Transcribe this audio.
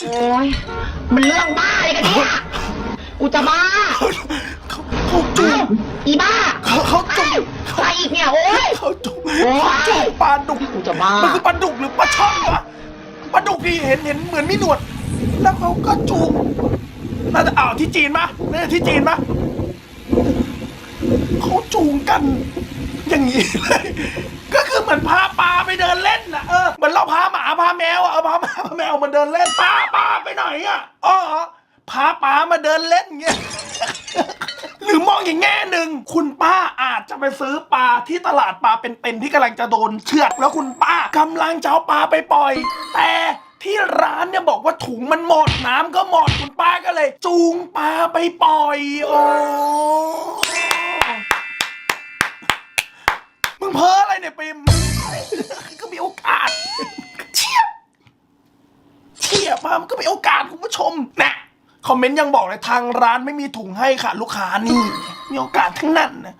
โอ้ยมันเรื่องบ้าอะไรกันเนี่ยกูจะบ้าเขาเขาเขาจูเอ้างอีบ้าเขาเขาจูงใครอีกเนี่ยโอ้ยเขาจูงโอ๊ยเขาจูงปลาดุกกูจะบ้ามันคือปลาดุกหรือปลาช่อนวะปลาดุกที่เห็นเห็นเหมือนมีหนวด แล้วเขาก็จูงน่าจะอ้าวที่จีนปะน่าจะที่จีนปะเขาจูงกัน อย่างนี้เลยก็ พาหมาพามาเดินเล่นป้าป้าไปไหนอะอ๋อพาปลามาเดินเล่นเงี้ยหรือมองอย่างแง่หนึ่งคุณป้าอาจจะไปซื้อปลาที่ตลาดปลาเป็นๆที่กำลังจะโดนเชือดแล้วคุณป้ากำลังจะเอาปลาไปปล่อย แต่ที่ร้านเนี่ยบอกว่าถุงมันหมดน้ำก็หมดคุณป้าก็เลย จูงปลาไปปล่อยโอ้มึงเพ้ออะไรเนี่ยปิมก็มีโอกาสเชี่ยเชี่ ยมามันก็เป็นโอกาสคุณผู้ชมนะคอมเมนต์ยังบอกเลยทางร้านไม่มีถุงให้ค่ะ ลูกค้านี่ มีโอกาสทั้งนั้นนะ